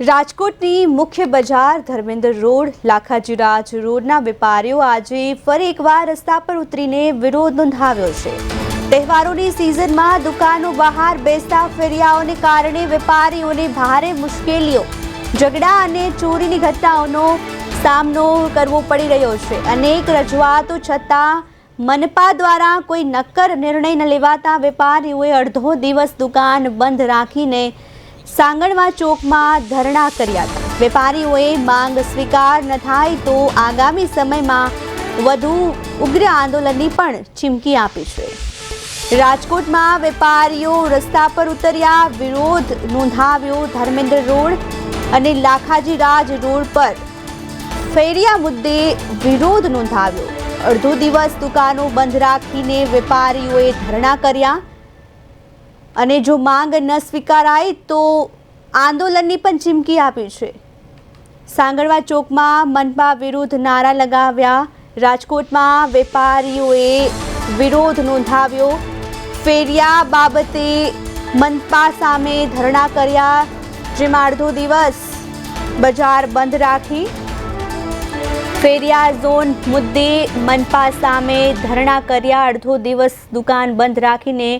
રાજકોટની મુખ્ય બજાર ધર્મેન્દ્ર રોડ, લાખાજીરાજ રોડના વેપારીઓ આજે ફરી એકવાર રસ્તા પર ઉતરીને વિરોધ નોંધાવ્યો છે. તહેવારોની સિઝનમાં દુકાનો બહાર બેસતા ફેરિયાઓને કારણે વેપારીઓને ભારે મુશ્કેલીઓ, ઝઘડા અને ચોરીની ઘટનાઓનો સામનો કરવો પડી રહ્યો છે. અનેક રજૂઆતો છતાં મનપા દ્વારા કોઈ નક્કર નિર્ણય ન લેવાતા વેપારીઓએ અડધો દિવસ દુકાન બંધ રાખીને સાંગણવા ચોકમાં ધરણા કર્યા હતા. વેપારીઓએ માંગ સ્વીકાર ન થાય તો આગામી સમયમાં વધુ ઉગ્ર આંદોલનની પણ ચીમકી આપી છે. રાજકોટમાં વેપારીઓ રસ્તા પર ઉતર્યા, વિરોધ નોંધાવ્યો ધર્મેન્દ્ર રોડ અને લાખાજી રાજ રોડ પર. ફેરિયા મુદ્દે વિરોધ નોંધાવ્યો. અડધો દિવસ દુકાનો બંધ રાખીને વેપારીઓએ ધરણા કર્યા. અને જો માંગ ન સ્વીકારાય તો આંદોલનની પણ ચીમકી આપી છે. સાંગળવા ચોકમાં મનપા વિરુદ્ધ નારા લગાવ્યા. રાજકોટમાં વેપારીઓએ વિરોધ નોંધાવ્યો. ફેરિયા બાબતે મનપા સામે ધરણા કર્યા. જેમાં અડધો દિવસ બજાર બંધ રાખી. ફેરિયા ઝોન મુદ્દે મનપા સામે ધરણા કર્યા. અડધો દિવસ દુકાન બંધ રાખીને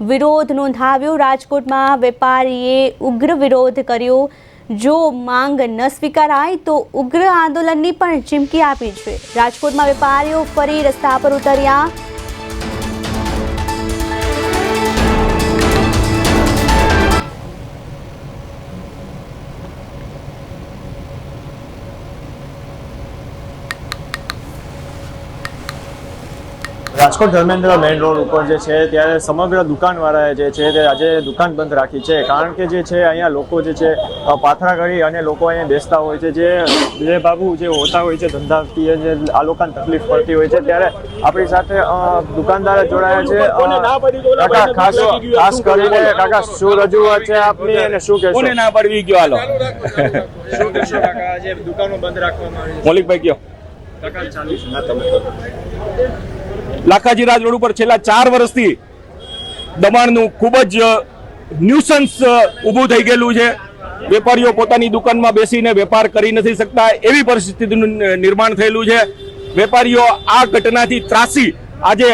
વિરોધ નોંધાવ્યો. રાજકોટમાં વેપારીએ ઉગ્ર વિરોધ કર્યો. જો માંગ ન સ્વીકારાય તો ઉગ્ર આંદોલનની પણ ચીમકી આપી છે. રાજકોટમાં વેપારીઓ ફરી રસ્તા પર ઉતર્યા. રાજકોટ ધર્મેન્દ્ર મેઇન રોડ ઉપર જે છે ત્યારે સમગ્ર દુકાનવાળાએ જે છે તે આજે દુકાન બંધ રાખી છે. કારણ કે જે છે અહીંયા લોકો જે છે પાથરા કરી અને લોકો અહીંયા બેસતા હોય છે. જે જે બાબુ જે હોતા હોય છે ધંધાકીય જે આ લોકોને તકલીફ પડતી હોય છે. ત્યારે આપણી સાથે દુકાનદાર જોડાયા છે. કાકા ખાસ ખાસ કરીને કાકા શું રજૂઆત છે આપની અને શું કહેશો? કોને ના પડવી ગયો? હાલો. શું કહેશો કાકા? જે દુકાનો બંધ રાખવામાં આવી મૌલિકભાઈ છે કાકા ચાલુ છે. ના તમે લાખાજી રાજ રોડ ઉપર છેલ્લા ચાર વર્ષથી દમણનું ખૂબ જ ન્યુસન્સ ઊભું થઈ ગયેલું છે. વેપારીઓ પોતાની દુકાનમાં બેસીને વેપાર કરી નથી શકતા. એવી પરિસ્થિતિનું નિર્માણ થયેલું છે. વેપારીઓ આ ઘટનાથી ત્રાસી. આજે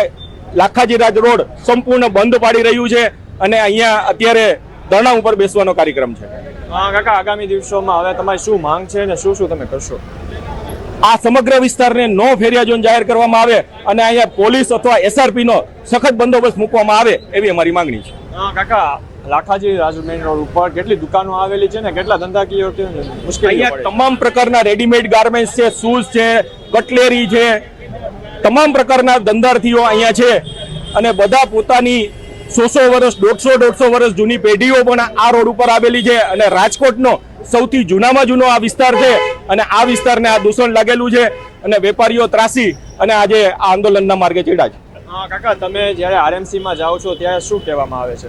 લાખાજી રાજ રોડ સંપૂર્ણ બંધ પાડી રહ્યું છે અને અહીંયા અત્યારે ધરણા ઉપર બેસવાનો કાર્યક્રમ છે. કાકા, આગામી દિવસોમાં હવે તમારી શું માંગ છે અને શું શું તમે કરશો? આ સમગ્ર વિસ્તારને નો ફેરિયા ઝોન જાહેર કરવામાં આવે અને અહીંયા પોલીસ અથવા એસઆરપી નો સખત બંદોબસ્ત મૂકવામાં આવે એવી અમારી માંગણી છે. કાકા લાખાજી રાજુ મેઇન રોડ ઉપર કેટલી દુકાનો આવેલી છે ને? કેટલા ધંધાકીય મુશ્કેલી અહીંયા તમામ પ્રકારના રેડીમેડ ગાર્મેન્ટ્સ છે શૂઝ છે કટલેરી છે. તમામ પ્રકારના ધંધાર્થીઓ અહીંયા છે અને બધા પોતાની સો સો વર્ષ દોઢસો દોઢસો વર્ષ જૂની પેઢીઓ પણ આ રોડ ઉપર આવેલી છે અને રાજકોટનો સૌથી જૂનામાં જૂનો આ વિસ્તાર છે અને આ વિસ્તારને આ દૂષણ લાગેલું છે અને વેપારીઓ ત્રાસી અને આજે આ આંદોલનના માર્ગે ચડ્યા છે. કાકા તમે જ્યારે આરએમસીમાં જાઓ છો ત્યારે શું કહેવામાં આવે છે?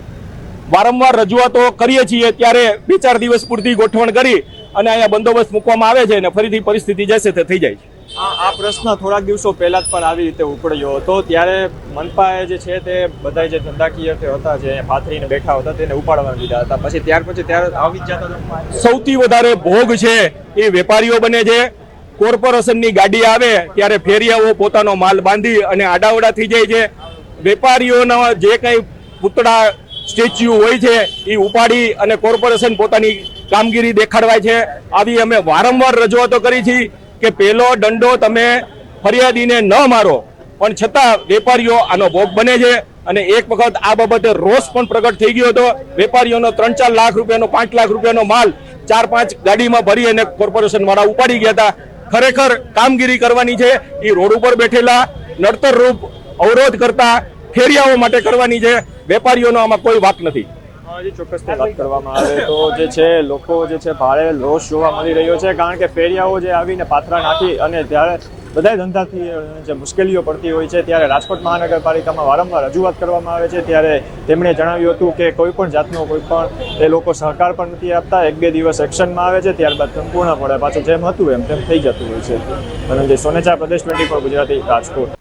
વારંવાર રજૂઆતો કરીએ છીએ ત્યારે બે ચાર દિવસ પૂરતી ગોઠવણ કરી અને અહીંયા બંદોબસ્ત મૂકવામાં આવે છે અને ફરીથી પરિસ્થિતિ જશે તે થઈ જાય છે. આ પ્રશ્ન થોડાક દિવસો પહેલા જ પણ આવી રીતે ઉપડ્યો હતો. ત્યારે મનપાએ જે છે તે બધા જે ધંધાકીય જે હતા જે પાથરીને બેઠા હતા તેને ઉપાડવા દીધા હતા. પછી ત્યાર પછી ત્યારે આવી જ જતા સૌથી વધારે ભોગ છે એ વેપારીઓ બને છે. કોર્પોરેશનની ગાડી આવે ત્યારે ફેરિયાઓ પોતાનો માલ બાંધી અને આડાવડા થઈ જાય છે. વેપારીઓના જે કંઈ પૂતળા સ્ટેચ્યુ હોય છે એ ઉપાડી અને કોર્પોરેશન પોતાની કામગીરી દેખાડવાય છે. આવી અમે વારંવાર રજૂઆતો કરી છે કે પેલો દંડો તમે ફરિયાદીને ન મારો. પણ છતાં વેપારીઓ આનો ભોગ બને છે અને એક વખત આ બાબતે રોષ પણ પ્રગટ થઈ ગયો હતો. વેપારીઓનો ત્રણ ચાર લાખ રૂપિયાનો, પાંચ લાખ રૂપિયાનો માલ ચાર પાંચ ગાડીમાં ભરી અને કોર્પોરેશન વાળા ઉપાડી ગયા હતા. ખરેખર કામગીરી કરવાની છે. એ રોડ ઉપર બેઠેલા નડતર રૂપ અવરોધ કરતા ફેરિયાઓ માટે કરવાની છે. વેપારીઓનો આમાં કોઈ વાક નથી. વાત કરવામાં આવે તો જે છે, લોકો જે છે, ભારે રોષ જોવા મળી રહ્યો છે, કારણ કે ફેરિયાઓ જે આવીને પાથરા નાખી અને ત્યારે બધા ધંધાથી જે મુશ્કેલીઓ પડતી હોય છે, ત્યારે રાજકોટ મહાનગરપાલિકામાં વારંવાર રજૂઆત કરવામાં આવે છે. ત્યારે તેમણે જણાવ્યું હતું કે કોઈ પણ જાતનો કોઈ પણ એ લોકો સહકાર પણ નથી આપતા. એક બે દિવસ એક્શનમાં આવે છે, ત્યારબાદ સંપૂર્ણપણે પાછું જેમ હતું એમ તેમ થઈ જતું હોય છે. અને સોનેચા પ્રદેશ ટ્વેન્ટી ગુજરાતી રાજકોટ.